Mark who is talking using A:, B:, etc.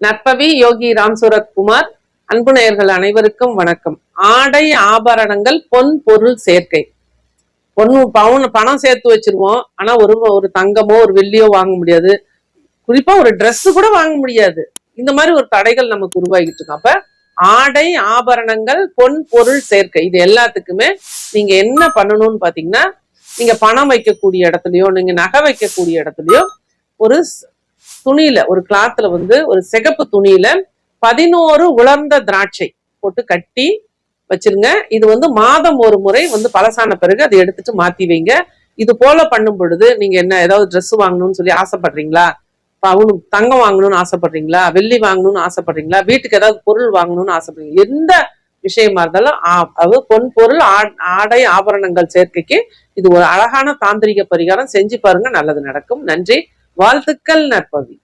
A: நற்பவி யோகி ராம் சூரத்குமார் அன்பு நேயர்கள் அனைவருக்கும் வணக்கம். ஆடை ஆபரணங்கள் பொன் பொருள் சேர்க்கை. பொண்ணு பவுன் பணம் சேர்த்து வச்சிருவோம். ஆனா ஒரு ஒரு தங்கமோ ஒரு வெள்ளியோ வாங்க முடியாது. குறிப்பா ஒரு ட்ரெஸ் கூட வாங்க முடியாது. இந்த மாதிரி ஒரு தடைகள் நமக்கு உருவாகிட்டு இருக்கு. அப்ப ஆடை ஆபரணங்கள் பொன் பொருள் சேர்க்கை. இது எல்லாத்துக்குமே நீங்க என்ன பண்ணணும்னு பாத்தீங்கன்னா நீங்க பணம் வைக்கக்கூடிய இடத்துலயோ நீங்க நகை வைக்கக்கூடிய இடத்துலயோ ஒரு துணியில ஒரு கிளாத்ல வந்து ஒரு சிகப்பு துணியில பதினோரு உலர்ந்த திராட்சை போட்டு கட்டி வச்சிருங்க. இது வந்து மாதம் ஒரு முறை வந்து பழசான பிறகு அதை எடுத்துட்டு மாத்தி வைங்க. இது போல பண்ணும் பொழுது நீங்க என்ன ஏதாவது ட்ரெஸ் வாங்கணும்னு சொல்லி ஆசைப்படுறீங்களா? பவுனு தங்கம் வாங்கணும்னு ஆசைப்படுறீங்களா? வெள்ளி வாங்கணும்னு ஆசைப்படுறீங்களா? வீட்டுக்கு ஏதாவது பொருள் வாங்கணும்னு ஆசைப்படுறீங்க எந்த விஷயமா இருந்தாலும் அது பொன் பொருள் ஆடை ஆபரணங்கள் சேர்க்கைக்கு இது ஒரு அழகான தாந்திரிக பரிகாரம். செஞ்சு பாருங்க நல்லது நடக்கும். நன்றி. வாழ்த்துக்கள் நற்பவி.